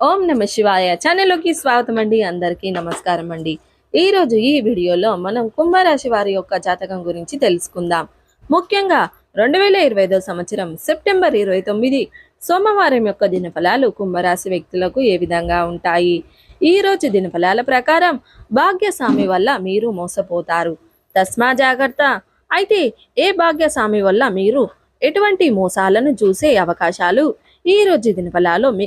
ఓం నమ శివాయ. ఛానల్లోకి స్వాగతం అండి. అందరికీ నమస్కారం అండి. ఈ రోజు ఈ వీడియోలో మనం కుంభరాశి వారి యొక్క జాతకం గురించి తెలుసుకుందాం. ముఖ్యంగా రెండు వేల ఇరవై ఐదో సంవత్సరం సెప్టెంబర్ ఇరవై తొమ్మిది సోమవారం యొక్క దినఫలాలు కుంభరాశి వ్యక్తులకు ఏ విధంగా ఉంటాయి? ఈ రోజు దినఫలాల ప్రకారం భాగ్యస్వామి వల్ల మీరు మోసపోతారు. తస్మా జాగ్రత్త. అయితే ఏ భాగ్యస్వామి వల్ల మీరు ఎటువంటి మోసాలను చూసే అవకాశాలు ఈ రోజు దినఫలాలో మీ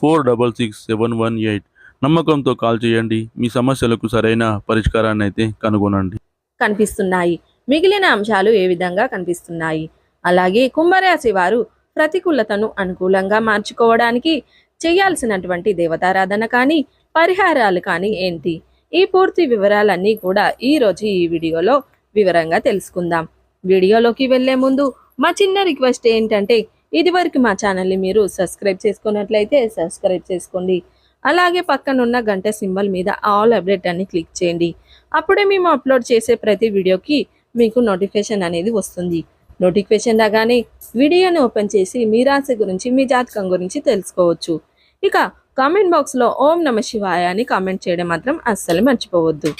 four double six seven one eight. నమ్మకంతో కాల్ చేయండి. మీ సమస్యలకు సరైన పరిష్కారాన్ని అయితే కనుగొనండి. కనిపిస్తున్నాయి. మిగిలిన అంశాలు ఏ విధంగా కనిపిస్తున్నాయి? అలాగే కుంభరాశి వారు ప్రతికూలతను అనుకూలంగా మార్చుకోవడానికి చేయాల్సినటువంటి దేవతారాధన కానీ పరిహారాలు కానీ ఏంటి? ఈ పూర్తి వివరాలన్నీ కూడా ఈరోజు ఈ వీడియోలో వివరంగా తెలుసుకుందాం. వీడియోలోకి వెళ్ళే ముందు మా చిన్న రిక్వెస్ట్ ఏంటంటే ఇది వరకు మా ఛానల్ని మీరు సబ్స్క్రైబ్ చేసుకున్నట్లయితే సబ్స్క్రైబ్ చేసుకోండి. అలాగే పక్కనున్న గంట సింబల్ మీద ఆల్ అప్డేట్ అని క్లిక్ చేయండి. అప్పుడే మేము అప్లోడ్ చేసే ప్రతి వీడియోకి మీకు నోటిఫికేషన్ అనేది వస్తుంది. నోటిఫికేషన్ రాగానే వీడియోని ఓపెన్ చేసి మీ రాశి గురించి మీ జాతకం గురించి తెలుసుకోవచ్చు. ఇక కామెంట్ బాక్స్లో ఓం నమ శివాయ అని కామెంట్ చేయడం మాత్రం అస్సలు మర్చిపోవద్దు.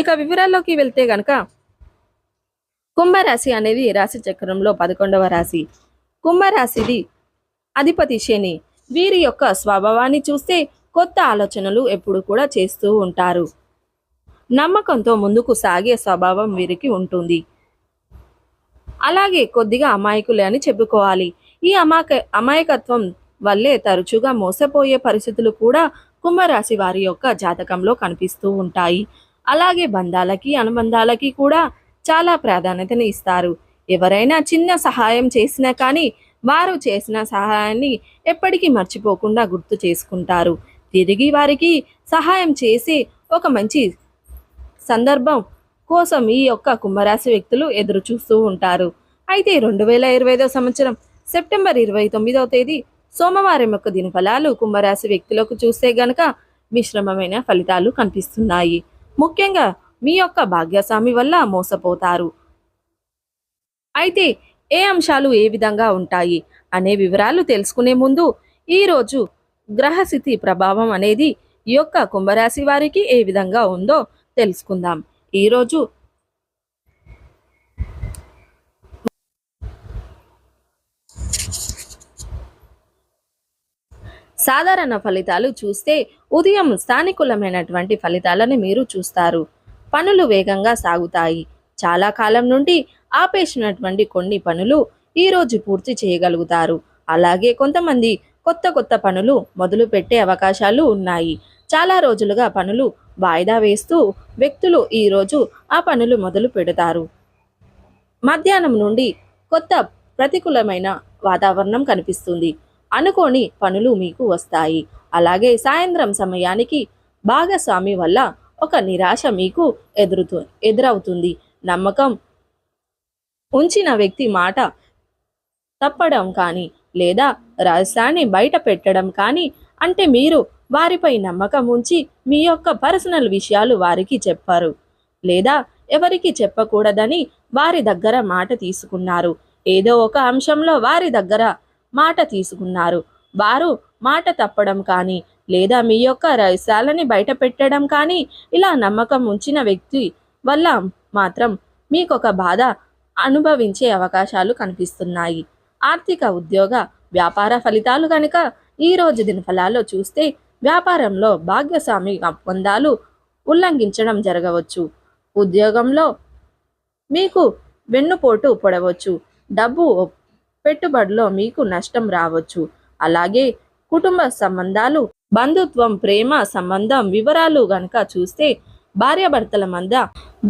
ఇక వివరాల్లోకి వెళ్తే గనక కుంభరాశి అనేది రాశి చక్రంలో పదకొండవ రాశి. కుంభరాశిది. అధిపతి శని. వీరి యొక్క స్వభావాన్ని చూస్తే కొత్త ఆలోచనలు ఎప్పుడు కూడా చేస్తూ ఉంటారు. నమ్మకంతో ముందుకు సాగే స్వభావం వీరికి ఉంటుంది. అలాగే కొద్దిగా అమాయకులే అని చెప్పుకోవాలి. ఈ అమాయక అమాయకత్వం వల్లే తరచుగా మోసపోయే పరిస్థితులు కూడా కుంభరాశి వారి యొక్క జాతకంలో కనిపిస్తూ ఉంటాయి. అలాగే బంధాలకి అనుబంధాలకి కూడా చాలా ప్రాధాన్యతని ఇస్తారు. ఎవరైనా చిన్న సహాయం చేసినా కానీ వారు చేసిన సహాయాన్ని ఎప్పటికీ మర్చిపోకుండా గుర్తు చేసుకుంటారు. తిరిగి వారికి సహాయం చేసి ఒక మంచి సందర్భం కోసం ఈ యొక్క కుంభరాశి వ్యక్తులు ఎదురు చూస్తూ ఉంటారు. అయితే రెండు వేల ఇరవై ఐదో సంవత్సరం సెప్టెంబర్ ఇరవై తొమ్మిదవ తేదీ సోమవారం యొక్క దినఫలాలు కుంభరాశి వ్యక్తులకు చూస్తే గనక మిశ్రమమైన ఫలితాలు కనిపిస్తున్నాయి. ముఖ్యంగా మీ యొక్క భాగ్యస్వామి వల్ల మోసపోతారు. అయితే ఏ అంశాలు ఏ విధంగా ఉంటాయి అనే వివరాలు తెలుసుకునే ముందు ఈరోజు గ్రహస్థితి ప్రభావం అనేది ఈ యొక్క కుంభరాశి వారికి ఏ విధంగా ఉందో తెలుసుకుందాం. ఈరోజు సాధారణ ఫలితాలు చూస్తే ఉదయం స్థానికులమైనటువంటి ఫలితాలను మీరు చూస్తారు. పనులు వేగంగా సాగుతాయి. చాలా కాలం నుండి ఆపేసినటువంటి కొన్ని పనులు ఈరోజు పూర్తి చేయగలుగుతారు. అలాగే కొంతమంది కొత్త కొత్త పనులు మొదలు పెట్టే అవకాశాలు ఉన్నాయి. చాలా రోజులుగా పనులు వాయిదా వేస్తూ వ్యక్తులు ఈరోజు ఆ పనులు మొదలు పెడతారు. మధ్యాహ్నం నుండి కొత్త ప్రతికూలమైన వాతావరణం కనిపిస్తుంది. అనుకోని పనులు మీకు వస్తాయి. అలాగే సాయంత్రం సమయానికి భాగస్వామి వల్ల ఒక నిరాశ మీకు ఎదురుతూ ఎదురవుతుంది. నమ్మకం. ఉంచిన వ్యక్తి మాట తప్పడం కానీ లేదా రహస్యాన్ని బయట పెట్టడం కానీ అంటే మీరు వారిపై నమ్మకం ఉంచి మీ యొక్క పర్సనల్ విషయాలు వారికి చెప్పారు లేదా ఎవరికి చెప్పకూడదని వారి దగ్గర మాట తీసుకున్నారు. ఏదో ఒక అంశంలో వారి దగ్గర మాట తీసుకున్నారు. వారు మాట తప్పడం కానీ లేదా మీ యొక్క రహస్యాలని బయట పెట్టడం కానీ ఇలా నమ్మకం ఉంచిన వ్యక్తి వల్ల మాత్రం మీకు ఒక బాధ అనుభవించే అవకాశాలు కనిపిస్తున్నాయి. ఆర్థిక ఉద్యోగ వ్యాపార ఫలితాలు కనుక ఈ రోజు దినఫలాల్లో చూస్తే వ్యాపారంలో భాగ్యస్వామి ఒప్పందాలు ఉల్లంఘించడం జరగవచ్చు. ఉద్యోగంలో మీకు వెన్నుపోటు పొడవచ్చు. డబ్బు పెట్టుబడిలో మీకు నష్టం రావచ్చు. అలాగే కుటుంబ సంబంధాలు బంధుత్వం ప్రేమ సంబంధం వివరాలు గనక చూస్తే భార్యాభర్తల మధ్య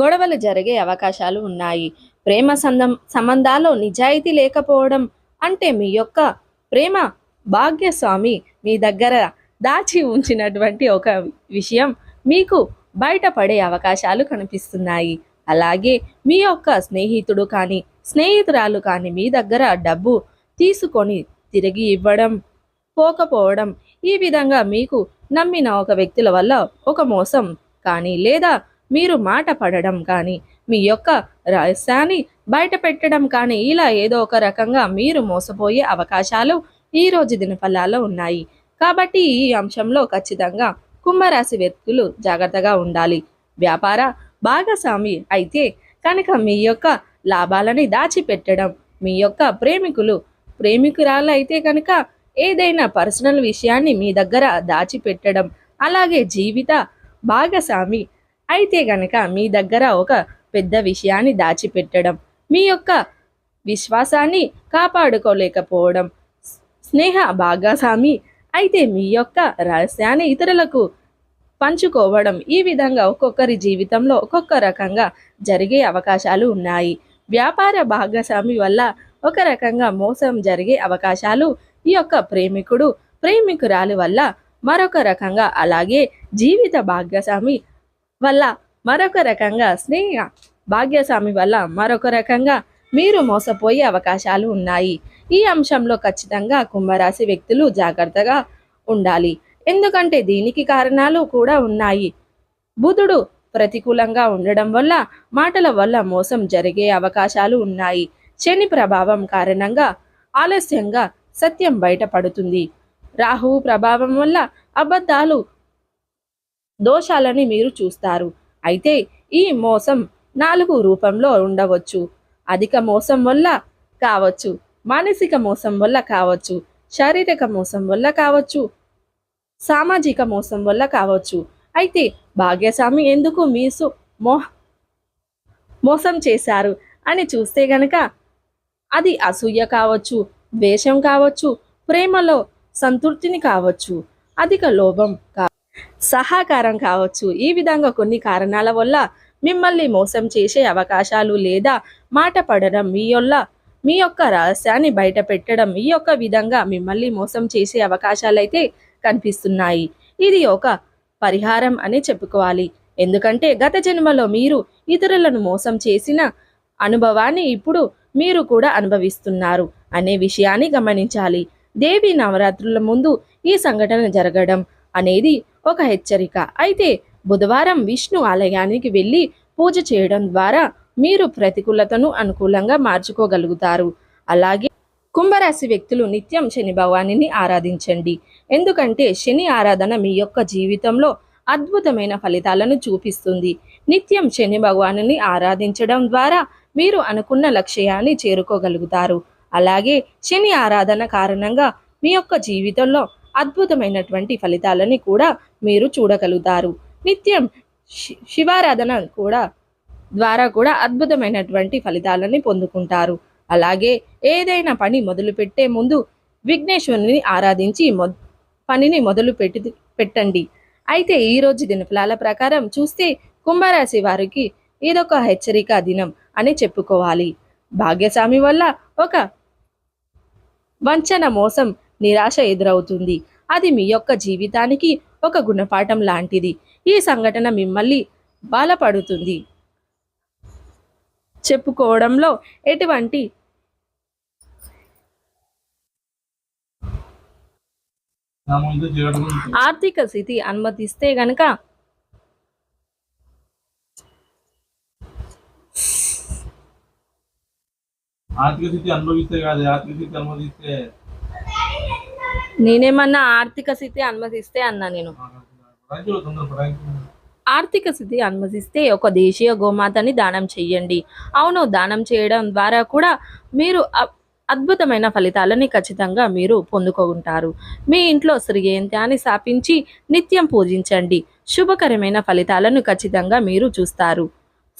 గొడవలు జరిగే అవకాశాలు ఉన్నాయి. ప్రేమ సందం సంబంధాల్లో నిజాయితీ లేకపోవడం అంటే మీ యొక్క ప్రేమ భాగ్యస్వామి మీ దగ్గర దాచి ఉంచినటువంటి ఒక విషయం మీకు బయటపడే అవకాశాలు కనిపిస్తున్నాయి. అలాగే మీ యొక్క స్నేహితుడు కానీ స్నేహితురాలు కానీ మీ దగ్గర డబ్బు తీసుకొని తిరిగి ఇవ్వడం పోకపోవడం ఈ విధంగా మీకు నమ్మిన ఒక వ్యక్తుల వల్ల ఒక మోసం కానీ లేదా మీరు మాట పడడం కానీ మీ యొక్క రహస్యాన్ని బయట పెట్టడం కానీ ఇలా ఏదో ఒక రకంగా మీరు మోసపోయే అవకాశాలు ఈ రోజు దినఫలాల్లో ఉన్నాయి. కాబట్టి ఈ అంశంలో ఖచ్చితంగా కుంభరాశి వ్యక్తులు జాగ్రత్తగా ఉండాలి. వ్యాపార భాగస్వామి అయితే కనుక మీ యొక్క లాభాలని దాచిపెట్టడం మీ యొక్క ప్రేమికులు ప్రేమికురాలు అయితే కనుక ఏదైనా పర్సనల్ విషయాన్ని మీ దగ్గర దాచిపెట్టడం అలాగే జీవిత భాగస్వామి. అయితే గనక మీ దగ్గర ఒక పెద్ద విషయాన్ని దాచిపెట్టడం మీ యొక్క విశ్వాసాన్ని కాపాడుకోలేకపోవడం స్నేహ భాగస్వామి. అయితే మీ యొక్క రహస్యాన్ని ఇతరులకు పంచుకోవడం ఈ విధంగా ఒక్కొక్కరి జీవితంలో ఒక్కొక్క రకంగా జరిగే అవకాశాలు ఉన్నాయి. వ్యాపార భాగస్వామి వల్ల ఒక రకంగా మోసం జరిగే అవకాశాలు ఈ యొక్క ప్రేమికుడు ప్రేమికురాలు వల్ల మరొక రకంగా అలాగే జీవిత భాగ్యస్వామి వల్ల మరొక రకంగా స్నేహ భాగ్యస్వామి వల్ల మరొక రకంగా మీరు మోసపోయే అవకాశాలు ఉన్నాయి. ఈ అంశంలో ఖచ్చితంగా కుంభరాశి వ్యక్తులు జాగ్రత్తగా ఉండాలి. ఎందుకంటే దీనికి కారణాలు కూడా ఉన్నాయి. బుధుడు ప్రతికూలంగా ఉండడం వల్ల మాటల వల్ల మోసం జరిగే అవకాశాలు ఉన్నాయి. శని ప్రభావం కారణంగా ఆలస్యంగా సత్యం బయటపడుతుంది. రాహువు ప్రభావం వల్ల అబద్ధాలు దోషాలని మీరు చూస్తారు. అయితే ఈ మోసం నాలుగు రూపంలో ఉండవచ్చు. అధిక మోసం వల్ల కావచ్చు మానసిక మోసం వల్ల కావచ్చు శారీరక మోసం వల్ల కావచ్చు సామాజిక మోసం వల్ల కావచ్చు. అయితే భాగ్యస్వామి ఎందుకు మీసు మో మోసం చేశారు అని చూస్తే గనక అది అసూయ కావచ్చు ద్వేషం కావచ్చు ప్రేమలో సంతృప్తిని కావచ్చు అధిక లోభం కా సహకారం కావచ్చు. ఈ విధంగా కొన్ని కారణాల వల్ల మిమ్మల్ని మోసం చేసే అవకాశాలు లేదా మాట పడడం మీ వల్ల మీ యొక్క రహస్యాన్ని బయట పెట్టడం ఈ యొక్క విధంగా మిమ్మల్ని మోసం చేసే అవకాశాలు అయితే కనిపిస్తున్నాయి. ఇది ఒక పరిహారం అని చెప్పుకోవాలి. ఎందుకంటే గత జన్మలో మీరు ఇతరులను మోసం చేసిన అనుభవాన్ని ఇప్పుడు మీరు కూడా అనుభవిస్తున్నారు అనే విషయాన్ని గమనించాలి. దేవి నవరాత్రుల ముందు ఈ సంఘటన జరగడం అనేది ఒక హెచ్చరిక. అయితే బుధవారం విష్ణు ఆలయానికి వెళ్ళి పూజ చేయడం ద్వారా మీరు ప్రతికూలతను అనుకూలంగా మార్చుకోగలుగుతారు. అలాగే కుంభరాశి వ్యక్తులు నిత్యం శని భవానిని ఆరాధించండి. ఎందుకంటే శని ఆరాధన మీ యొక్క జీవితంలో అద్భుతమైన ఫలితాలను చూపిస్తుంది. నిత్యం శని భగవానుని ఆరాధించడం ద్వారా మీరు అనుకున్న లక్ష్యాన్ని చేరుకోగలుగుతారు. అలాగే శని ఆరాధన కారణంగా మీ యొక్క జీవితంలో అద్భుతమైనటువంటి ఫలితాలని కూడా మీరు చూడగలుగుతారు. నిత్యం శి- శివారాధన కూడా ద్వారా కూడా అద్భుతమైనటువంటి ఫలితాలని పొందుకుంటారు. అలాగే ఏదైనా పని మొదలుపెట్టే ముందు విఘ్నేశ్వరుని ఆరాధించి మొ పనిని మొదలు పెట్టి పెట్టండి. అయితే ఈరోజు దినఫలాల ప్రకారం చూస్తే కుంభరాశి వారికి ఇదొక హెచ్చరిక దినం అని చెప్పుకోవాలి. భాగ్యస్వామి వల్ల ఒక వంచన మోసం నిరాశ ఎదురవుతుంది. అది మీ యొక్క జీవితానికి ఒక గుణపాఠం లాంటిది. ఈ సంఘటన మిమ్మల్ని బలపడుతుంది చెప్పుకోవడంలో ఎటువంటి ఆర్థిక స్థితి అనుమతిస్తే గనక ఆర్థిక స్థితి అనుభవిస్తే కాదు ఆర్థిక స్థితి అనుమతిస్తే? నేనేమన్నా ఆర్థిక స్థితి అనుమతిస్తే అన్నా నేను. ఆర్థిక స్థితి అనుమతిస్తే ఒక దేశీయ గోమాతని దానం చెయ్యండి. అవును దానం చేయడం ద్వారా కూడా మీరు అద్భుతమైన ఫలితాలని ఖచ్చితంగా మీరు పొందుకుంటారు మీ ఇంట్లో శ్రీయంత్యాన్ని స్థాపించి నిత్యం పూజించండి. శుభకరమైన ఫలితాలను ఖచ్చితంగా మీరు చూస్తారు.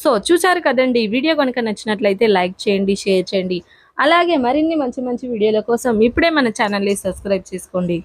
సో చూసారు కదండి వీడియో కనుక నచ్చినట్లయితే లైక్ చేయండి షేర్ చేయండి. అలాగే మరిన్ని మంచి మంచి వీడియోల కోసం ఇప్పుడే మన ఛానల్ని సబ్స్క్రైబ్ చేసుకోండి.